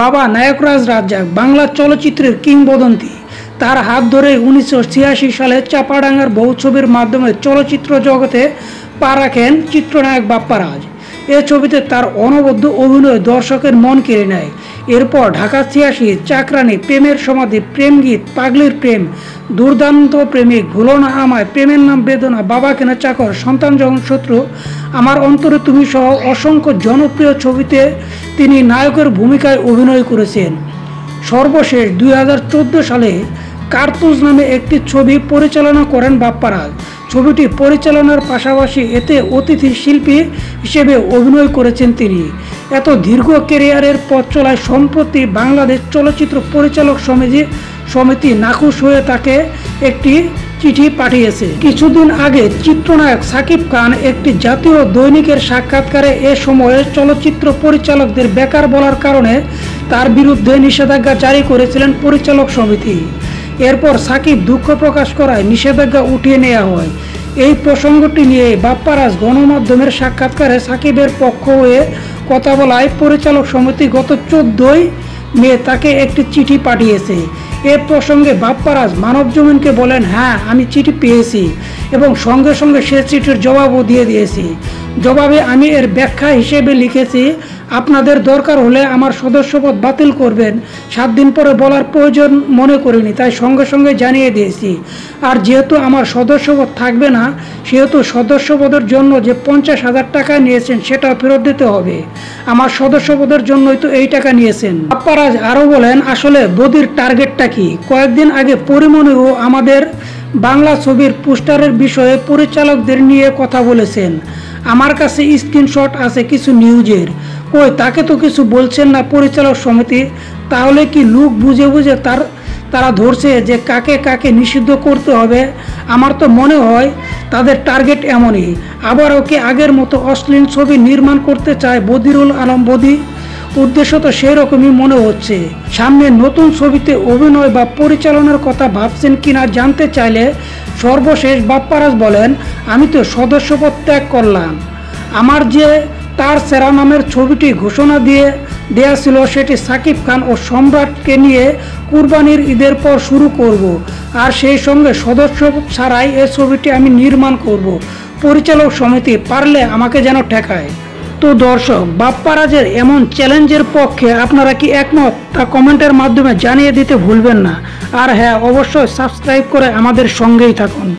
বাবা নায়করাজ রাজ্জাক, বাংলা চলচ্চিত্রের কিংবদন্তি। তার হাত ধরে উনিশশো ছিয়াশি সালে চাপাডাঙ্গার বহু ছবির মাধ্যমে চলচ্চিত্র জগতে পা রাখেন চিত্রনায়ক বাপ্পারাজ। এ ছবিতে তার অনবদ্য অভিনয় দর্শকের মন কেড়ে নেয়। এরপর ঢাকা ছিয়াশি, চাকরানি, প্রেমের সমাধি প্রেম গীত পাগলির প্রেম, দুর্দান্ত প্রেমিক ভুলো না আমায়, প্রেমের নাম বেদনা, বাবা কেনা চাকর, সন্তান যখন শত্রু, আমার অন্তরে তুমি সহ অসংখ্য জনপ্রিয় ছবিতে তিনি নায়কের ভূমিকায় অভিনয় করেছেন। সর্বশেষ দুই হাজার চোদ্দ সালে কার্তুজ নামে একটি ছবি পরিচালনা করেন বাপ্পারাজ। ছবিটি পরিচালনার পাশাপাশি এতে অতিথি শিল্পী হিসেবে অভিনয় করেছেন তিনি। এত দীর্ঘ ক্যারিয়ারের পথ চলায় সম্প্রতি বাংলাদেশ চলচ্চিত্র পরিচালক সমিতি সমিতি নাখুশ হয়ে তাকে একটি চিঠি পাঠিয়েছে। কিছুদিন আগে চিত্রনায়ক সাকিব খান একটি জাতীয় দৈনিকের সাক্ষাৎকারে এ সময়ে চলচ্চিত্র পরিচালকদের বেকার বলার কারণে তার বিরুদ্ধে নিষেধাজ্ঞা জারি করেছিলেন পরিচালক সমিতি। এরপর সাকিব দুঃখ প্রকাশ করায় নিষেধাজ্ঞা উঠিয়ে নেওয়া হয়। এই প্রসঙ্গটি নিয়ে বাপ্পারাজ গণমাধ্যমের সাক্ষাৎকারে সাকিবের পক্ষ হয়ে কথা বলায় পরিচালক সমিতি গত চোদ্দই মে তাকে একটি চিঠি পাঠিয়েছে। এ প্রসঙ্গে বাপ্পারাজ মানব জমিনকে বলেন হ্যাঁ আমি চিঠি পেয়েছি এবং সঙ্গে সঙ্গে সে চিঠির জবাবও দিয়ে দিয়েছি। জবাবে আমি এর ব্যাখ্যা হিসেবে লিখেছি আপনাদের দরকার হলে আমার সদস্যপদ বাতিল করবেন। সাত দিন পরে বলার প্রয়োজন মনে করিনি, তাই সঙ্গে সঙ্গে জানিয়ে দিয়েছি। আর যেহেতু আমার সদস্যপদ থাকবে না, সেহেতু সদস্যপদের জন্য যে পঞ্চাশ হাজার টাকা নিয়েছেন সেটা ফেরত দিতে হবে। আমার সদস্যপদের জন্যই তো এই টাকা নিয়েছেন। আপ্পারাজ আরও বলেন, আসলে বদির টার্গেটটা কি? কয়েকদিন আগে পরিমণিও আমাদের বাংলা ছবির পোস্টারের বিষয়ে পরিচালকদের নিয়ে কথা বলেছেন। আমার কাছে স্ক্রিনশট আছে কিছু নিউজের। কই তাকে তো কিছু বলছেন না পরিচালক সমিতি। তাহলে কি লুক বুঝে বুঝে তার, তারা ধরছে যে কাকে কাকে নিষিদ্ধ করতে হবে? আমার তো মনে হয় তাদের টার্গেট এমনই। আবার ওকে আগের মতো অশ্লীল ছবি নির্মাণ করতে চায় বদিরুল আলম বদি। উদ্দেশ্য তো সেই রকমই মনে হচ্ছে। সামনে নতুন ছবিতে অভিনয় বা পরিচালনার কথা ভাবছেন কিনা জানতে চাইলে সর্বশেষ বাপ্পারাজ বলেন, আমি তো সদস্যপদ ত্যাগ করলাম। আমার যে তার সেরা নামের ছবিটি ঘোষণা দিয়ে দেয়া ছিল সেটি সাকিব খান ও সম্রাটকে নিয়ে কুরবানির ঈদের পর শুরু করব। আর সেই সঙ্গে সদস্য ছাড়াই এ ছবিটি আমি নির্মাণ করব। পরিচালক সমিতি পারলে আমাকে যেন ঠেকায়। তো দর্শক, বাপ্পারাজের এমন চ্যালেঞ্জের পক্ষে আপনারা কি একমত? তা কমেন্টের মাধ্যমে জানিয়ে দিতে ভুলবেন না। আর হ্যাঁ অবশ্যই সাবস্ক্রাইব করে আমাদের সঙ্গেই থাকুন।